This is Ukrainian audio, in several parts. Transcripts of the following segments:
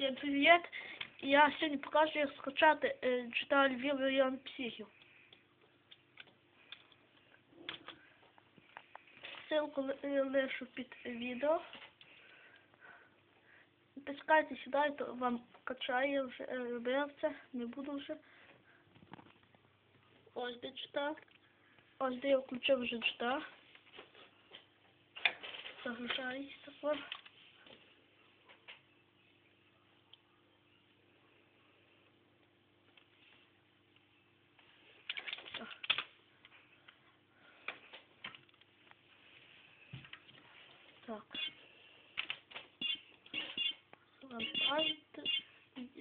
Всім привіт! Я сьогодні покажу, як скачати е, GTA Львів район психів. Ссылку е, лишу під відео. Натискайте сюди, то вам качає, вже е, робив це, не буду вже. Ось де GTA. Ось де я включив вже GTA. Загружається тепер. Так. Завантажити.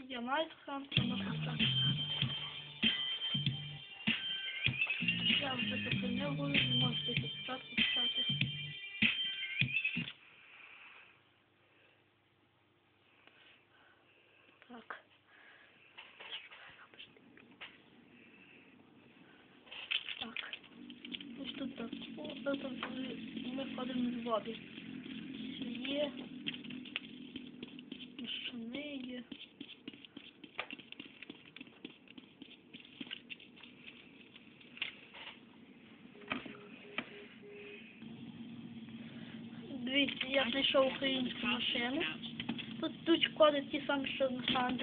Я маю хранти на поставити. Я вже зупинив, ви можете підписати, писати. Так. Так. Ось тут так. О, ми входимо в воду. Є. Дивіться, я знайшов українську машину. Тут тут коди ті самі, що на Сан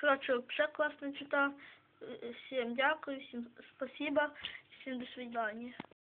Коротше, все класно читав. Всем Всім дякую, всім спасибо, всім до свидання.